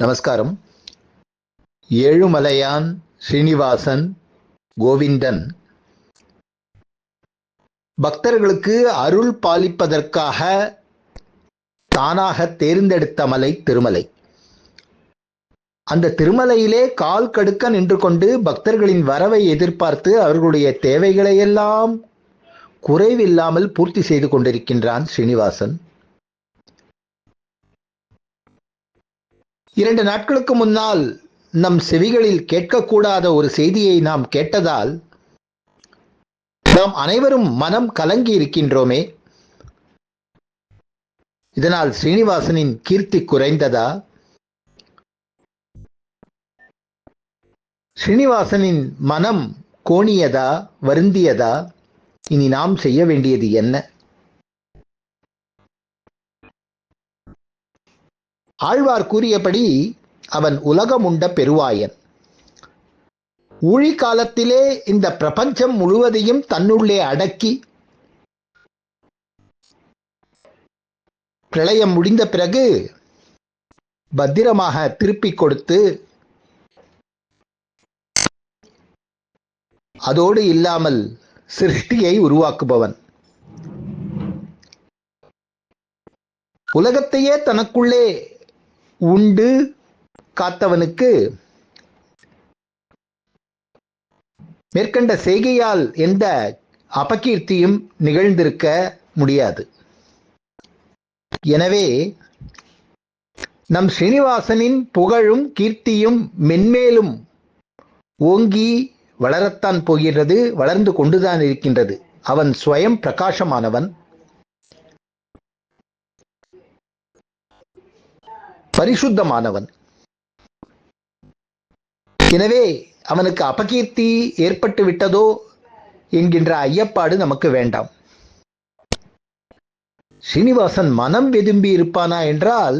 நமஸ்காரம். ஏழுமலையான் ஸ்ரீனிவாசன் கோவிந்தன். பக்தர்களுக்கு அருள் பாலிப்பதற்காக தானாக தேர்ந்தெடுத்த மலை திருமலை. அந்த திருமலையிலே கால் கடுக்க நின்று கொண்டு பக்தர்களின் வரவை எதிர்பார்த்து அவர்களுடைய தேவைகளையெல்லாம் குறைவில்லாமல் பூர்த்தி செய்து கொண்டிருக்கின்றான் ஸ்ரீனிவாசன். இரண்டு நாட்களுக்கு முன்னால் நம் செவிகளில் கேட்கக்கூடாத ஒரு செய்தியை நாம் கேட்டதால் நாம் அனைவரும் மனம் கலங்கி இருக்கின்றோமே. இதனால் ஸ்ரீனிவாசனின் கீர்த்தி குறைந்ததா? ஸ்ரீனிவாசனின் மனம் கோணியதா வருந்தியதா? இனி நாம் செய்ய வேண்டியது என்ன? ஆழ்வார் கூறியபடி அவன் உலகமுண்ட பெருவாயன். ஊழி காலத்திலே இந்த பிரபஞ்சம் முழுவதையும் தன்னுள்ளே அடக்கி பிரளயம் முடிந்த பிறகு பத்திரமாக திருப்பிக் கொடுத்து அதோடு இல்லாமல் சிருஷ்டியை உருவாக்குபவன். உலகத்தையே தனக்குள்ளே உண்டு காத்தவனுக்கு. மேற்கண்ட செய்கையால் எந்த அபகீர்த்தியும் நிகழ்ந்திருக்க முடியாது. எனவே நம் ஸ்ரீனிவாசனின் புகழும் கீர்த்தியும் மென்மேலும் ஓங்கி வளரத்தான் போகிறது வளர்ந்து கொண்டுதான் இருக்கின்றது. அவன் ஸ்வயம் பிரகாசமானவன். பரிசுத்தமானவன். எனவே அவனுக்கு அபகீர்த்தி ஏற்பட்டு விட்டதோ என்கின்ற ஐயப்பாடு நமக்கு வேண்டாம். ஸ்ரீனிவாசன் மனம் வெதும்பி இருப்பானா என்றால்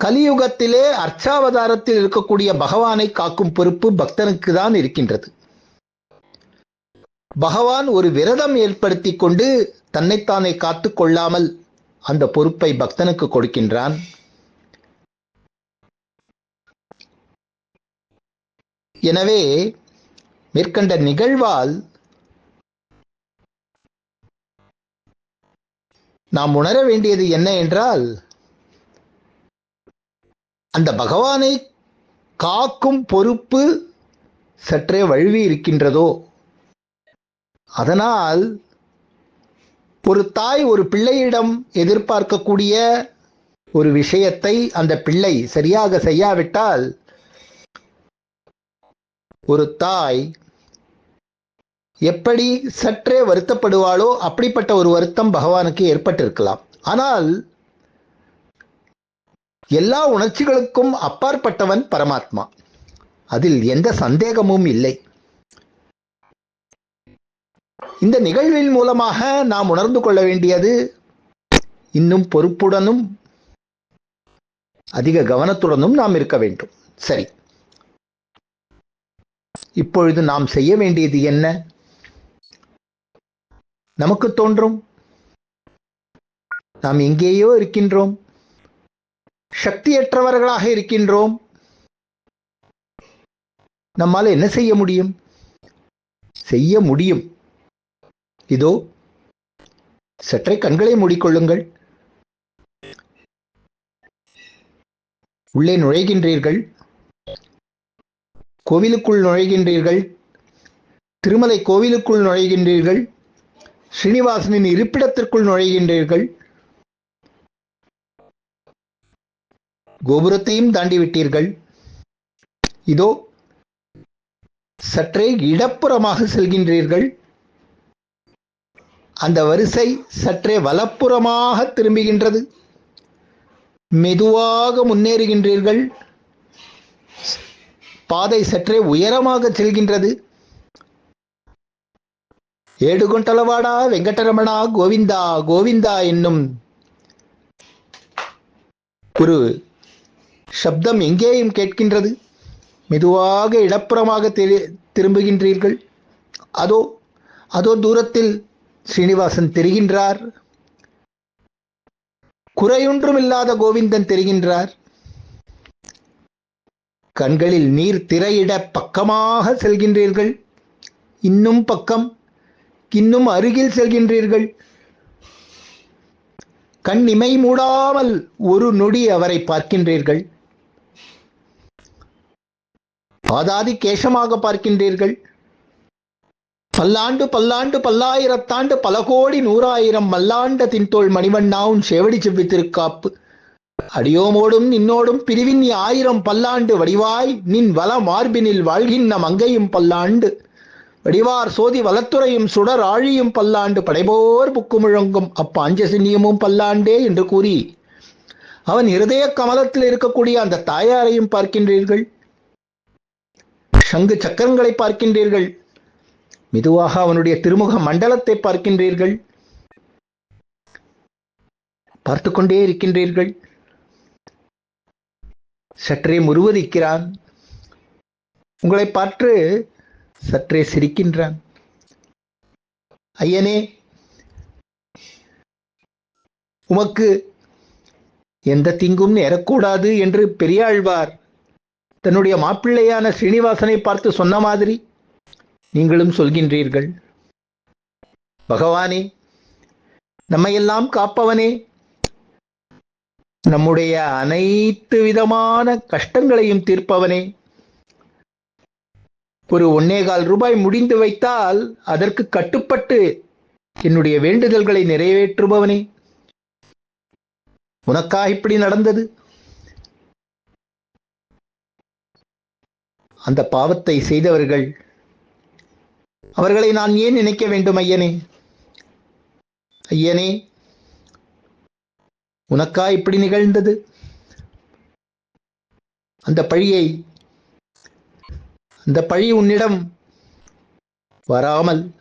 கலியுகத்திலே அர்ச்சாவதாரத்தில் இருக்கக்கூடிய பகவானை காக்கும் பொறுப்பு பக்தனுக்கு தான் இருக்கின்றது. பகவான் ஒரு விரதம் ஏற்படுத்தி கொண்டு தன்னைத்தானே காத்து கொள்ளாமல் அந்த பொறுப்பை பக்தனுக்கு கொடுக்கின்றான். எனவே மேற்கண்ட நிகழ்வால் நாம் உணர வேண்டியது என்ன என்றால் அந்த பகவானை காக்கும் பொறுப்பு சற்றே வழுவி இருக்கின்றதோ அதனால் ஒரு தாய் ஒரு பிள்ளையிடம் எதிர்பார்க்கக்கூடிய ஒரு விஷயத்தை அந்த பிள்ளை சரியாக செய்யாவிட்டால் ஒரு தாய் எப்படி சற்றே வருத்தப்படுவாளோ அப்படிப்பட்ட ஒரு வருத்தம் பகவானுக்கு ஏற்பட்டிருக்கலாம். ஆனால் எல்லா உணர்ச்சிகளுக்கும் அப்பாற்பட்டவன் பரமாத்மா. அதில் எந்த சந்தேகமும் இல்லை. இந்த நிகழ்வின் மூலமாக நாம் உணர்ந்து கொள்ள வேண்டியது இன்னும் பொறுப்புடனும் அதிக கவனத்துடனும் நாம் இருக்க வேண்டும். சரி. இப்பொழுது நாம் செய்ய வேண்டியது என்ன? நமக்கு தோன்றும். நாம் எங்கேயோ இருக்கின்றோம். சக்தியற்றவர்களாக இருக்கின்றோம். நம்மால் என்ன செய்ய முடியும்? செய்ய முடியும். இதோ சற்றே கண்களை மூடிக்கொள்ளுங்கள். உள்ளே நுழைகின்றீர்கள். கோவிலுக்குள் நுழைகின்றீர்கள். திருமலை கோவிலுக்குள் நுழைகின்றீர்கள். ஸ்ரீனிவாசனின் இருப்பிடத்திற்குள் நுழைகின்றீர்கள். கோபுரத்தையும் தாண்டி விட்டீர்கள் இதோ சற்றே இடப்புறமாக செல்கின்றீர்கள். அந்த வரிசை சற்றே வலப்புறமாக திரும்புகின்றது. மெதுவாக முன்னேறுகின்றீர்கள். பாதை சற்றே உயரமாக செல்கின்றது. ஏடுகொண்டளவாடா வெங்கடரமணா கோவிந்தா கோவிந்தா என்னும் ஒரு சப்தம் எங்கேயும் கேட்கின்றது. மெதுவாக இடப்புறமாக திரும்புகின்றீர்கள். அதோ அதோ தூரத்தில் ஸ்ரீனிவாசன் தெரிகின்றார். குறையொன்றும் இல்லாத கோவிந்தன் தெரிகின்றார். கண்களில் நீர் திரையிட பக்கமாக செல்கின்றீர்கள். இன்னும் பக்கம் இன்னும் அருகில் செல்கின்றீர்கள். கண் இமை மூடாமல் ஒரு நொடி அவரை பார்க்கின்றீர்கள். பாதாதி கேசமாக பார்க்கின்றீர்கள். பல்லாண்டு பல்லாண்டு பல்லாயிரத்தாண்டு பல கோடி நூறாயிரம் மல்லாண்ட தின்தோள் மணிவண்ணாவும் செவடி செவ்வி திருக்காப்பு அடியோமோடும் நின்னோடும் பிரிவின் ஆயிரம் பல்லாண்டு வடிவாய் நின் வல மார்பினில் வாழ்கின்ற மங்கையும் பல்லாண்டு. வடிவார் சோதி வலத்துறையும் சுடர் ஆழியும் பல்லாண்டு படைபோர் புக்கு முழங்கும் பல்லாண்டே என்று கூறி அவன் இருதய கமலத்தில் இருக்கக்கூடிய அந்த தாயாரையும் பார்க்கின்றீர்கள். சங்கு சக்கரங்களை பார்க்கின்றீர்கள். மெதுவாக அவனுடைய திருமுக மண்டலத்தை பார்க்கின்றீர்கள். பார்த்து கொண்டே இருக்கின்றீர்கள். சற்றே முருவதிக்கிறான் உங்களை பார்த்து சற்றே சிரிக்கின்றான். ஐயனே உமக்கு எந்த தீங்கும் நேரக்கூடாது என்று பெரியாழ்வார் தன்னுடைய மாப்பிள்ளையான ஸ்ரீனிவாசனை பார்த்து சொன்ன மாதிரி நீங்களும் சொல்கின்றீர்கள். பகவானே நம்மையெல்லாம் காப்பவனே. நம்முடைய அனைத்து விதமான கஷ்டங்களையும் தீர்ப்பவனே. ஒரு ஒன்னேகால் ரூபாய் முடிந்து வைத்தால் அதற்கு கட்டுப்பட்டு என்னுடைய வேண்டுதல்களை நிறைவேற்றுபவனே. உனக்கா இப்படி நடந்தது. அந்த பாவத்தை செய்தவர்கள் அவர்களை நான் ஏன் நினைக்க வேண்டும் ஐயனே? ஐயனே உனக்கா இப்படி நிகழ்ந்தது? அந்த பழியை அந்த பழி உன்னிடம் வராமல்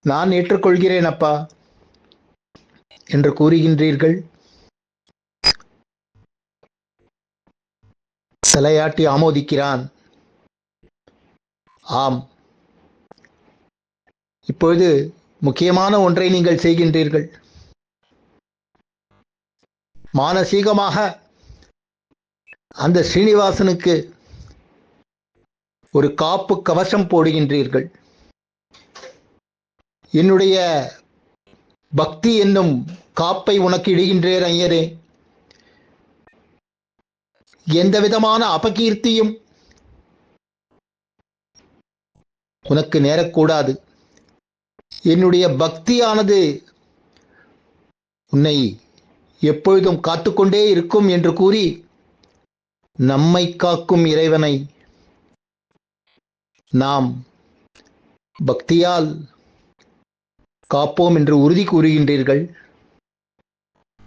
நான் ஏற்றுக்கொள்கிறேன் அப்பா என்று கூறுகின்றீர்கள். தலையாட்டி ஆமோதிக்கிறான். ஆம். இப்பொழுது முக்கியமான ஒன்றை நீங்கள் செய்கின்றீர்கள். மானசீகமாக அந்த ஸ்ரீனிவாசனுக்கு ஒரு காப்பு கவசம் போடுகின்றீர்கள். என்னுடைய பக்தி என்னும் காப்பை உனக்கு இடுகின்றேன் ஐயரே. எந்த விதமான அபகீர்த்தியும் உனக்கு நேரக்கூடாது. என்னுடைய பக்தியானது உன்னை எப்பொழுதும் காத்துக்கொண்டே இருக்கும் என்று கூறி நம்மை காக்கும் இறைவனை நாம் பக்தியால் காப்போம் என்று உறுதி கூறுகின்றீர்கள்.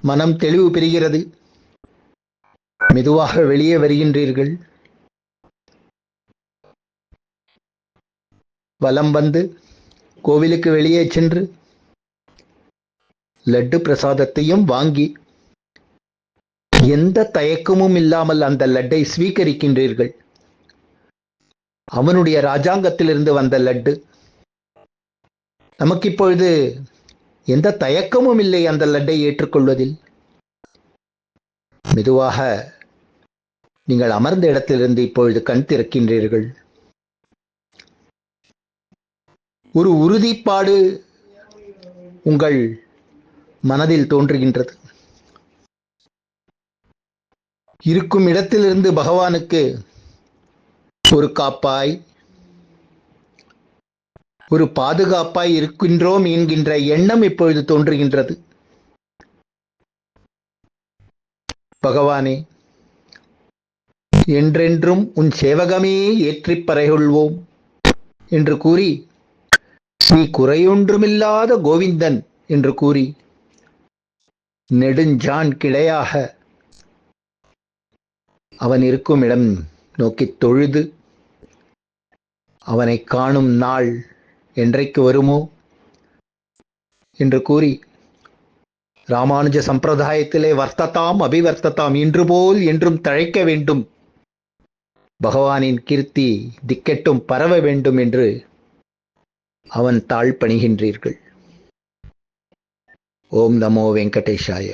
மனம் தெளிவு பெறுகிறது. மெதுவாக வெளியே வருகின்றீர்கள். வலம் வந்து கோவிலுக்கு வெளியே சென்று லட்டு பிரசாதத்தையும் வாங்கி எந்த தயக்கமும் இல்லாமல் அந்த லட்டை ஸ்வீகரிக்கின்றீர்கள். அவனுடைய ராஜாங்கத்திலிருந்து வந்த லட்டு. நமக்கு இப்பொழுது எந்த தயக்கமும் இல்லை அந்த லட்டை ஏற்றுக்கொள்வதில். மெதுவாக நீங்கள் அமர்ந்த இடத்திலிருந்து இப்பொழுது கண் திறக்கின்றீர்கள். ஒரு உறுதிப்பாடு உங்கள் மனதில் தோன்றுகின்றது. இருக்கும் இடத்திலிருந்து பகவானுக்கு ஒரு காப்பாய் ஒரு பாதுகாப்பாய் இருக்கின்றோம் என்கின்ற எண்ணம் இப்பொழுது தோன்றுகின்றது. பகவானே என்றென்றும் உன் சேவகமே ஏற்றிப் பறைகொள்வோம் என்று கூறி நீ குறையொன்றுமில்லாத கோவிந்தன் என்று கூறி நெடுஞ்சான் கிளையாக அவன் இருக்கும் இடம் நோக்கித் தொழுது அவனை காணும் நாள் என்றைக்கு வருமோ என்று கூறி ராமானுஜ சம்பிரதாயத்திலே வர்த்ததாம் அபிவர்த்ததாம் இன்று போல் என்றும் தழைக்க வேண்டும். பகவானின் கீர்த்தி திக்கெட்டும் பரவ வேண்டும் என்று அவன் தாழ் பணிகின்றீர்கள் ஓம் நமோ வெங்கடேஷாய.